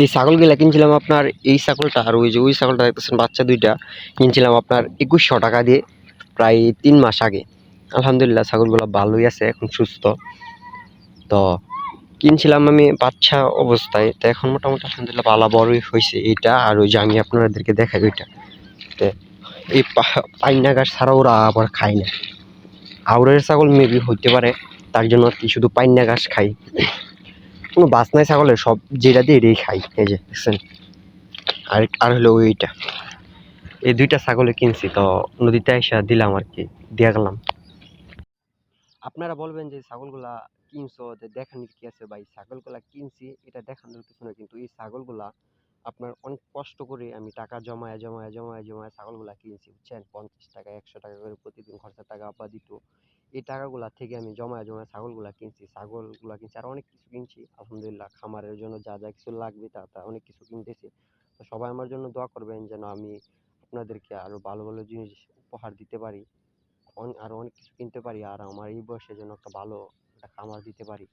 এই ছাগলগুলা কিনছিলাম আপনার এই ছাগলটা আর ওই যে ওই ছাগলটা দেখতেছেন, বাচ্চা দুইটা কিনছিলাম আপনার একুশশো টাকা দিয়ে প্রায় তিন মাস আগে। আলহামদুলিল্লাহ ছাগলগুলো ভালোই আছে, এখন সুস্থ। তো কিনছিলাম আমি বাচ্চা অবস্থায়, তো এখন মোটামুটি আলহামদুলিল্লাহ ভালো বড়ই হয়েছে এইটা, আর ওই যে আমি আপনাদেরকে দেখাই ওইটা। এই পাইনা গাছ ছাড়া ওরা আবার খায় না। আউরের ছাগল মেবি হইতে পারে, তার জন্য কি শুধু পাইনা গাছ খাই। কোনো বাস নাই ছাগলের সব যেটা দিয়ে এটাই খাই, এই যে, দেখছেন? আর আর হলো ওইটা। এই দুইটা ছাগলে কিনছি, তো নদীতে এসে দিলাম আর কি, দিয়ে গেলাম। আপনারা বলবেন যে ছাগলগুলা কিনছো, যে দেখানোর কি আছে? ভাই, ছাগলগুলা কিনছি, এটা দেখানোর কিছু না কিন্তু এই ছাগলগুলা আপনার অনেক কষ্ট করে আমি টাকা জমায় জমায় জমায় জমায় ছাগলগুলা কিনছি, বুঝছেন? পঞ্চাশ টাকা, একশো টাকা করে প্রতিদিন খরচা টাকা আব্বা দিত। এই টাকাগুলা থেকে আমি জমায় জমায় ছাগলগুলা কিনছি ছাগলগুলা কিনছি, আর অনেক কিছু কিনছি। আলহামদুলিল্লাহ, খামারের জন্য যা যা কিছু লাগবে তা তা অনেক কিছু কিনতেছি। তো সবাই আমার জন্য দোয়া করবেন যেন আমি আপনাদেরকে আরও ভালো ভালো জিনিস উপহার দিতে পারি। আরও আরও অনেক কিছু কিনতে পারি, আর আমার এই বয়সে যেন একটা ভালো একটা খামার দিতে পারি।